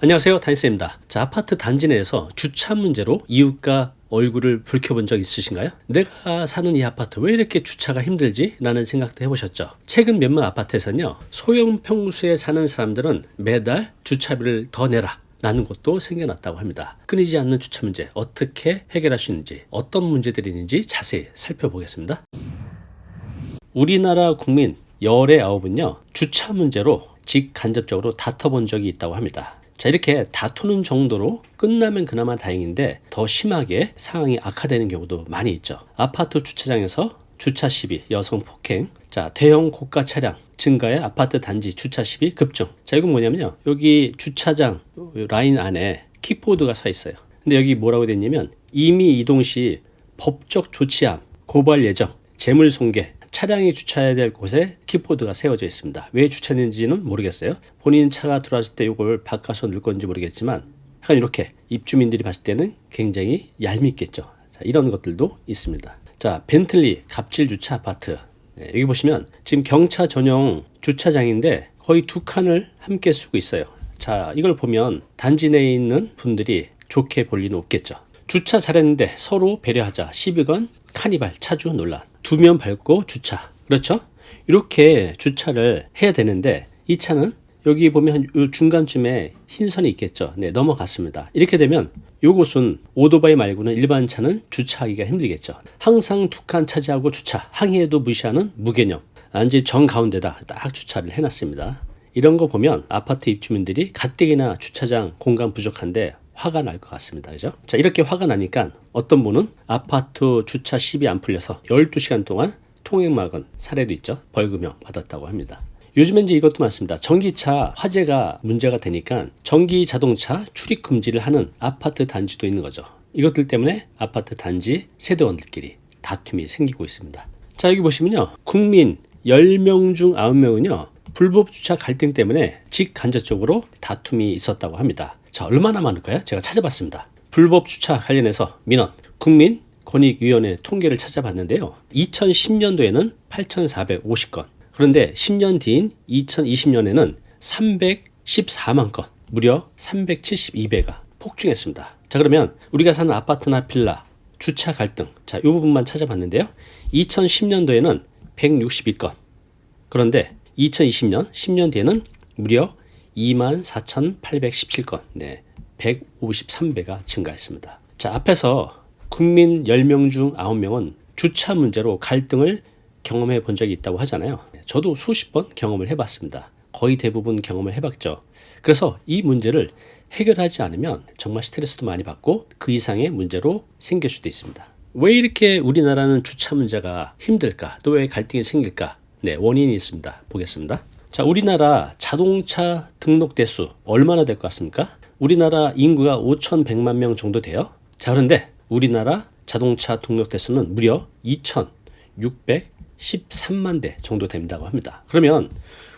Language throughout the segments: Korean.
안녕하세요 단스입니다. 자 아파트 단지 내에서 주차 문제로 이웃과 얼굴을 붉혀본 적 있으신가요? 내가 사는 이 아파트 왜 이렇게 주차가 힘들지? 라는 생각도 해보셨죠? 최근 몇몇 아파트에서는요 소형 평수에 사는 사람들은 매달 주차비를 더 내라 라는 것도 생겨났다고 합니다. 끊이지 않는 주차 문제 어떻게 해결할 수 있는지 어떤 문제들이 있는지 자세히 살펴보겠습니다. 우리나라 국민 열의 아홉은요 주차 문제로 직간접적으로 다퉈본 적이 있다고 합니다. 자 이렇게 다투는 정도로 끝나면 그나마 다행인데 더 심하게 상황이 악화되는 경우도 많이 있죠. 아파트 주차장에서 주차 시비, 여성 폭행, 자 대형 고가 차량 증가에 아파트 단지 주차 시비 급증. 자 이건 뭐냐면요. 여기 주차장 라인 안에 킥보드가 서 있어요. 근데 여기 뭐라고 됐냐면 이미 이동 시 법적 조치함, 고발 예정, 재물 손괴, 차량이 주차해야 될 곳에 키보드가 세워져 있습니다. 왜 주차했는지는 모르겠어요. 본인 차가 들어왔을 때 이걸 바꿔서 넣을 건지 모르겠지만 약간 이렇게 입주민들이 봤을 때는 굉장히 얄밉겠죠. 자, 이런 것들도 있습니다. 자, 벤틀리 갑질 주차 아파트. 네, 여기 보시면 지금 경차 전용 주차장인데 거의 두 칸을 함께 쓰고 있어요. 자, 이걸 보면 단지 내에 있는 분들이 좋게 볼 리는 없겠죠. 주차 잘했는데 서로 배려하자. 12건 카니발 차주 논란. 두면 밟고 주차. 그렇죠? 이렇게 주차를 해야 되는데 이 차는 여기 보면 한 중간쯤에 흰 선이 있겠죠. 네, 넘어갔습니다. 이렇게 되면 요곳은 오토바이 말고는 일반 차는 주차하기가 힘들겠죠. 항상 두 칸 차지하고 주차, 항해에도 무시하는 무개념. 안지 정 가운데다 딱 주차를 해놨습니다. 이런 거 보면 아파트 입주민들이 가뜩이나 주차장 공간 부족한데 화가 날 것 같습니다. 그죠? 자, 이렇게 화가 나니까 어떤 분은 아파트 주차 시비 안 풀려서 12시간 동안 통행 막은 사례도 있죠. 벌금형 받았다고 합니다. 요즘엔 이제 이것도 많습니다. 전기차 화재가 문제가 되니까 전기 자동차 출입 금지를 하는 아파트 단지도 있는 거죠. 이것들 때문에 아파트 단지 세대원들끼리 다툼이 생기고 있습니다. 자, 여기 보시면요. 국민 10명 중 9명은요. 불법 주차 갈등 때문에 직간접적으로 다툼이 있었다고 합니다. 자, 얼마나 많을까요? 제가 찾아봤습니다. 불법 주차 관련해서 민원, 국민 권익위원회 통계를 찾아봤는데요. 2010년도에는 8,450건. 그런데 10년 뒤인 2020년에는 314만 건, 무려 372배가 폭증했습니다. 자, 그러면 우리가 사는 아파트나 빌라, 주차 갈등. 자, 이 부분만 찾아봤는데요. 2010년도에는 162건. 그런데 2020년, 10년 뒤에는 무려 24,817건, 네, 153배가 증가했습니다. 자, 앞에서 국민 10명 중 9명은 주차 문제로 갈등을 경험해 본 적이 있다고 하잖아요. 저도 수십 번 경험을 해봤습니다. 거의 대부분 경험을 해봤죠. 그래서 이 문제를 해결하지 않으면 정말 스트레스도 많이 받고 그 이상의 문제로 생길 수도 있습니다. 왜 이렇게 우리나라는 주차 문제가 힘들까? 또 왜 갈등이 생길까? 네, 원인이 있습니다. 보겠습니다. 자, 우리나라 자동차 등록 대수 얼마나 될 것 같습니까? 우리나라 인구가 5,100만 명 정도 돼요. 자, 그런데 우리나라 자동차 등록 대수는 무려 2,613만 대 정도 된다고 합니다. 그러면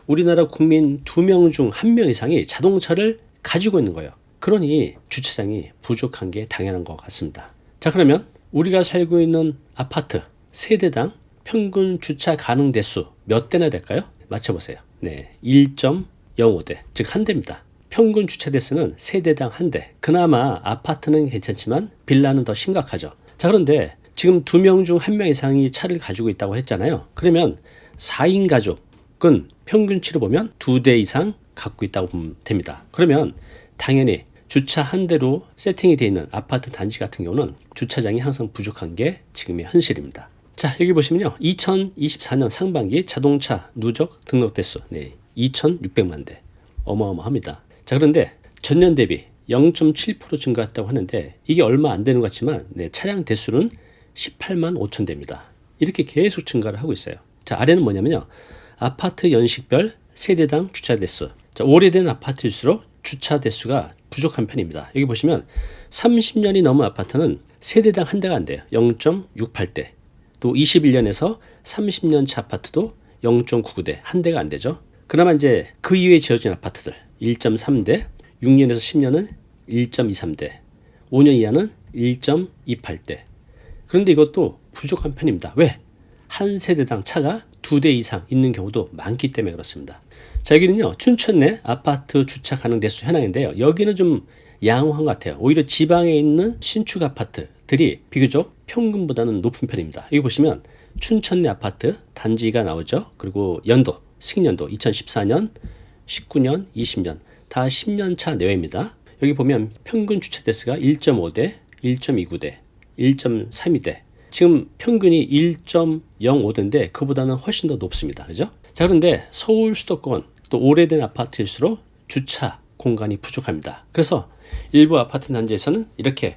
우리나라 국민 2명 중 1명 이상이 자동차를 가지고 있는 거예요. 그러니 주차장이 부족한 게 당연한 것 같습니다. 자, 그러면 우리가 살고 있는 아파트 세대당 평균 주차 가능 대수 몇 대나 될까요? 맞춰보세요. 네, 1.05대, 즉 한 대입니다. 평균 주차 대수는 세대당 한 대. 그나마 아파트는 괜찮지만 빌라는 더 심각하죠. 자, 그런데 지금 두 명 중 한 명 이상이 차를 가지고 있다고 했잖아요. 그러면 4인 가족은 평균치로 보면 두 대 이상 갖고 있다고 보면 됩니다. 그러면 당연히 주차 한 대로 세팅이 되어 있는 아파트 단지 같은 경우는 주차장이 항상 부족한 게 지금의 현실입니다. 자, 여기 보시면요. 2024년 상반기 자동차 누적 등록 대수 네, 2,600만 대. 어마어마합니다. 자, 그런데 전년 대비 0.7% 증가했다고 하는데 이게 얼마 안 되는 것 같지만 네, 차량 대수는 18만 5천 대입니다. 이렇게 계속 증가를 하고 있어요. 자, 아래는 뭐냐면요. 아파트 연식별 세대당 주차 대수. 자, 오래된 아파트일수록 주차 대수가 부족한 편입니다. 여기 보시면 30년이 넘은 아파트는 세대당 한 대가 안 돼요. 0.68대. 또 21년에서 30년 차 아파트도 0.99대 한 대가 안 되죠. 그나마 이제 그 이후에 지어진 아파트들 1.3대, 6년에서 10년은 1.23대, 5년 이하는 1.28대. 그런데 이것도 부족한 편입니다. 왜? 한 세대당 차가 두 대 이상 있는 경우도 많기 때문에 그렇습니다. 자, 여기는요, 춘천 내 아파트 주차 가능 대수 현황인데요. 여기는 좀 양호한 것 같아요. 오히려 지방에 있는 신축 아파트 들이 비교적 평균보다는 높은 편입니다. 여기 보시면 춘천 내 아파트 단지가 나오죠. 그리고 연도, 승인연도 2014년, 19년, 20년 다 10년 차 내외입니다. 여기 보면 평균 주차 대수가 1.5대, 1.29대, 1.32대. 지금 평균이 1.05대인데 그보다는 훨씬 더 높습니다. 그죠? 자, 그런데 서울 수도권 또 오래된 아파트일수록 주차 공간이 부족합니다. 그래서 일부 아파트 단지에서는 이렇게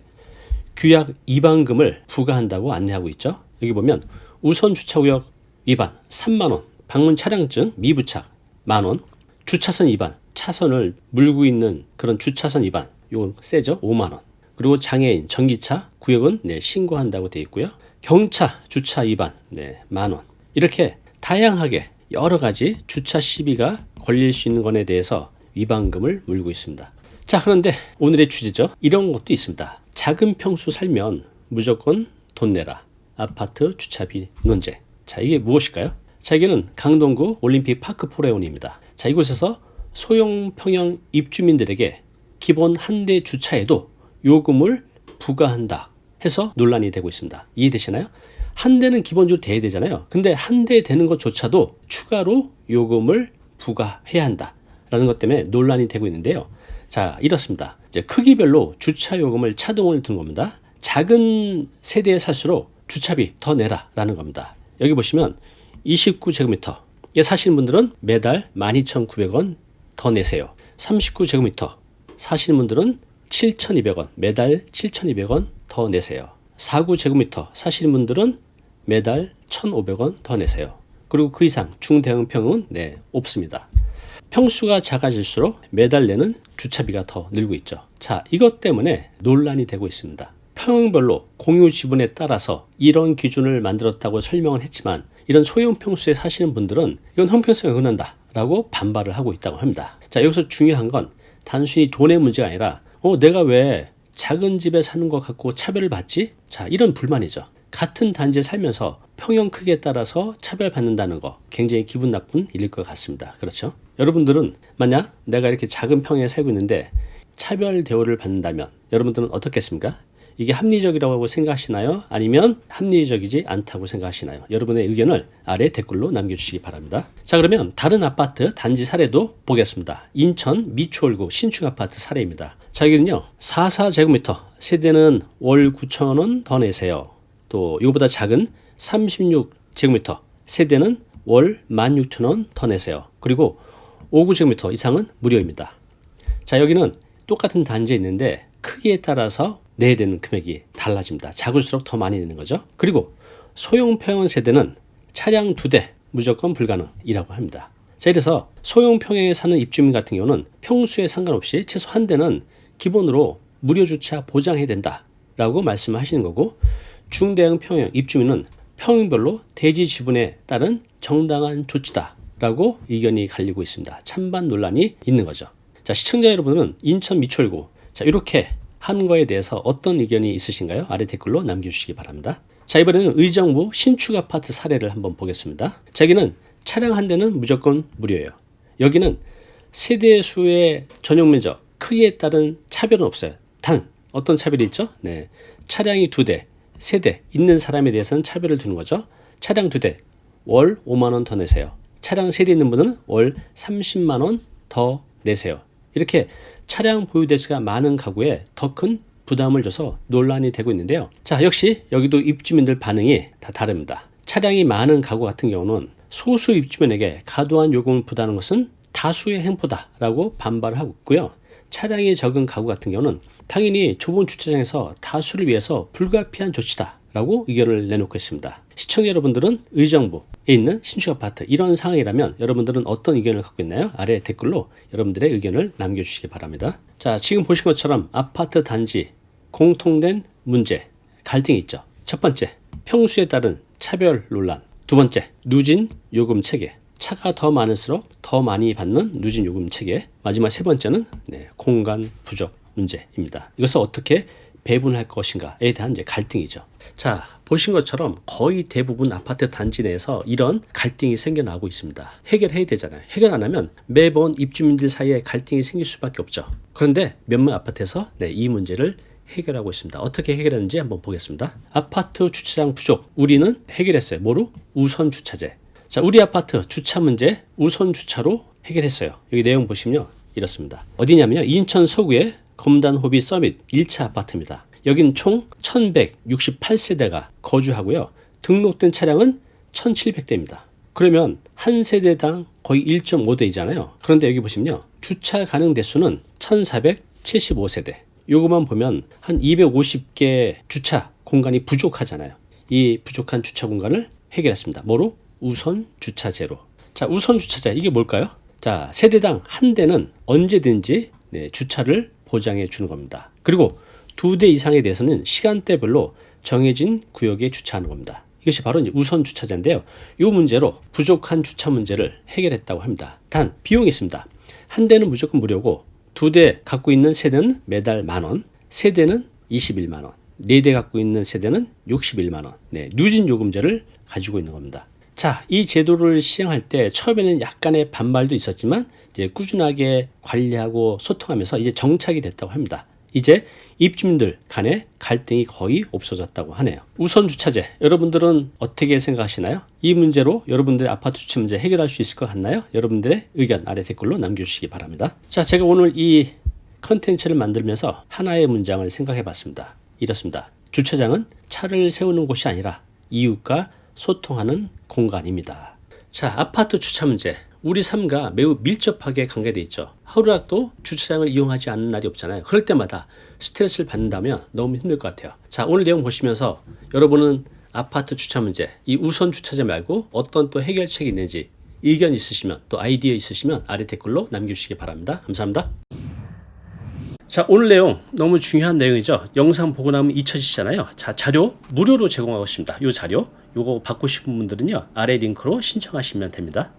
규약 위반금을 부과한다고 안내하고 있죠. 여기 보면 우선 주차구역 위반 3만 원, 방문 차량증 미부착 만 원, 주차선 위반 차선을 물고 있는 그런 주차선 위반 이건 세죠 5만 원. 그리고 장애인 전기차 구역은 네, 신고한다고 되어 있고요. 경차 주차 위반 네, 만 원. 이렇게 다양하게 여러 가지 주차 시비가 걸릴 수 있는 것에 대해서 위반금을 물고 있습니다. 자, 그런데 오늘의 주제죠. 이런 것도 있습니다. 작은 평수 살면 무조건 돈 내라. 아파트 주차비 논제. 자, 이게 무엇일까요? 자, 여기는 강동구 올림픽 파크 포레온입니다. 자, 이곳에서 소형 평형 입주민들에게 기본 한 대 주차에도 요금을 부과한다 해서 논란이 되고 있습니다. 이해되시나요? 한 대는 기본적으로 돼야 되잖아요. 근데 한 대 되는 것조차도 추가로 요금을 부과해야 한다라는 것 때문에 논란이 되고 있는데요. 자, 이렇습니다. 이제 크기별로 주차 요금을 차등을 두는 겁니다. 작은 세대에 살수록 주차비 더 내라라는 겁니다. 여기 보시면 29제곱미터에 사시는 분들은 매달 12,900원 더 내세요. 39제곱미터 사시는 분들은 7,200원, 매달 7,200원 더 내세요. 49제곱미터 사시는 분들은 매달 1,500원 더 내세요. 그리고 그 이상 중대형평은 네, 없습니다. 평수가 작아질수록 매달 내는 주차비가 더 늘고 있죠. 자, 이것 때문에 논란이 되고 있습니다. 평형별로 공유 지분에 따라서 이런 기준을 만들었다고 설명을 했지만 이런 소형 평수에 사시는 분들은 이건 형평성에 어긋난다라고 반발을 하고 있다고 합니다. 자, 여기서 중요한 건 단순히 돈의 문제가 아니라 어, 내가 왜 작은 집에 사는 것 갖고 차별을 받지? 자, 이런 불만이죠. 같은 단지에 살면서 평형 크기에 따라서 차별받는다는 거 굉장히 기분 나쁜 일일 것 같습니다. 그렇죠? 여러분들은 만약 내가 이렇게 작은 평에 살고 있는데 차별 대우를 받는다면 여러분들은 어떻겠습니까? 이게 합리적이라고 생각하시나요? 아니면 합리적이지 않다고 생각하시나요? 여러분의 의견을 아래 댓글로 남겨주시기 바랍니다. 자 그러면 다른 아파트 단지 사례도 보겠습니다. 인천 미추홀구 신축 아파트 사례입니다. 자 여기는요 44제곱미터 세대는 월 9천원 더 내세요. 또 이거보다 작은 36제곱미터 세대는 월 16,000원 더 내세요. 그리고 59제곱미터 이상은 무료입니다. 자 여기는 똑같은 단지에 있는데 크기에 따라서 내야 되는 금액이 달라집니다. 작을수록 더 많이 내는 거죠. 그리고 소형 평형 세대는 차량 두 대 무조건 불가능이라고 합니다. 자, 이래서 소형 평형에 사는 입주민 같은 경우는 평수에 상관없이 최소 한 대는 기본으로 무료 주차 보장해야 된다라고 말씀하시는 거고 중대형 평형 입주민은 평형별로 대지 지분에 따른 정당한 조치다 라고 의견이 갈리고 있습니다. 찬반 논란이 있는 거죠. 자, 시청자 여러분은 인천 미철구 자, 이렇게 한 거에 대해서 어떤 의견이 있으신가요? 아래 댓글로 남겨주시기 바랍니다. 자, 이번에는 의정부 신축 아파트 사례를 한번 보겠습니다. 자기는 차량 한 대는 무조건 무료예요. 여기는 세대 수의 전용 면적, 크기에 따른 차별은 없어요. 단, 어떤 차별이 있죠? 네. 차량이 두 대, 세 대 있는 사람에 대해서는 차별을 두는 거죠. 차량 두 대, 월 5만 원 더 내세요. 차량 세대 있는 분은 월 30만 원 더 내세요. 이렇게 차량 보유 대수가 많은 가구에 더 큰 부담을 줘서 논란이 되고 있는데요. 자, 역시 여기도 입주민들 반응이 다 다릅니다. 차량이 많은 가구 같은 경우는 소수 입주민에게 과도한 요금을 부담하는 것은 다수의 행포다라고 반발을 하고 있고요. 차량이 적은 가구 같은 경우는 당연히 좁은 주차장에서 다수를 위해서 불가피한 조치다 라고 의견을 내놓고 있습니다. 시청자 여러분들은 의정부에 있는 신축 아파트 이런 상황이라면 여러분들은 어떤 의견을 갖고 있나요? 아래 댓글로 여러분들의 의견을 남겨주시기 바랍니다. 자, 지금 보신 것처럼 아파트 단지 공통된 문제, 갈등이 있죠. 첫 번째, 평수에 따른 차별 논란. 두 번째, 누진 요금 체계. 차가 더 많을수록 더 많이 받는 누진 요금 체계. 마지막 세 번째는 네, 공간 부족 문제입니다. 이것을 어떻게 배분할 것인가에 대한 이제 갈등이죠. 자, 보신 것처럼 거의 대부분 아파트 단지 내에서 이런 갈등이 생겨나고 있습니다. 해결해야 되잖아요. 해결 안 하면 매번 입주민들 사이에 갈등이 생길 수밖에 없죠. 그런데 몇몇 아파트에서 네, 이 문제를 해결하고 있습니다. 어떻게 해결했는지 한번 보겠습니다. 아파트 주차장 부족. 우리는 해결했어요. 뭐로? 우선 주차제. 자, 우리 아파트 주차 문제 우선 주차로 해결했어요. 여기 내용 보시면요. 이렇습니다. 어디냐면요. 인천 서구의 검단 호비 서밋 1차 아파트입니다. 여긴 총 1168세대가 거주하고요. 등록된 차량은 1700대입니다. 그러면 한 세대당 거의 1.5대이잖아요. 그런데 여기 보시면요. 주차 가능 대수는 1475세대. 요것만 보면 한 250개 주차 공간이 부족하잖아요. 이 부족한 주차 공간을 해결했습니다. 뭐로? 우선 주차제로. 자, 우선 주차제 이게 뭘까요? 자, 세대당 한 대는 언제든지 네, 주차를 보장해 주는 겁니다. 그리고 두 대 이상에 대해서는 시간대별로 정해진 구역에 주차하는 겁니다. 이것이 바로 이제 우선 주차제인데요. 이 문제로 부족한 주차 문제를 해결했다고 합니다. 단 비용이 있습니다. 한 대는 무조건 무료고 두 대 갖고 있는 세대는 매달 만 원, 세 대는 21만 원, 네 대 갖고 있는 세대는 61만 원. 네, 누진 요금제를 가지고 있는 겁니다. 자, 이 제도를 시행할 때 처음에는 약간의 반발도 있었지만 이제 꾸준하게 관리하고 소통하면서 이제 정착이 됐다고 합니다. 이제 입주민들 간의 갈등이 거의 없어졌다고 하네요. 우선 주차제 여러분들은 어떻게 생각하시나요? 이 문제로 여러분들의 아파트 주차 문제 해결할 수 있을 것 같나요? 여러분들의 의견 아래 댓글로 남겨주시기 바랍니다. 자, 제가 오늘 이 컨텐츠를 만들면서 하나의 문장을 생각해 봤습니다. 이렇습니다. 주차장은 차를 세우는 곳이 아니라 이웃과 소통하는 공간입니다. 자, 아파트 주차 문제. 우리 삶과 매우 밀접하게 관계되어 있죠. 하루라도 주차장을 이용하지 않는 날이 없잖아요. 그럴 때마다 스트레스를 받는다면 너무 힘들 것 같아요. 자, 오늘 내용 보시면서 여러분은 아파트 주차 문제, 이 우선 주차제 말고 어떤 또 해결책이 있는지 의견 있으시면 또 아이디어 있으시면 아래 댓글로 남겨주시기 바랍니다. 감사합니다. 자 오늘 내용 너무 중요한 내용이죠. 영상 보고 나면 잊혀지잖아요. 자 자료 무료로 제공하고 있습니다. 이 자료 요거 받고 싶은 분들은요 아래 링크로 신청하시면 됩니다.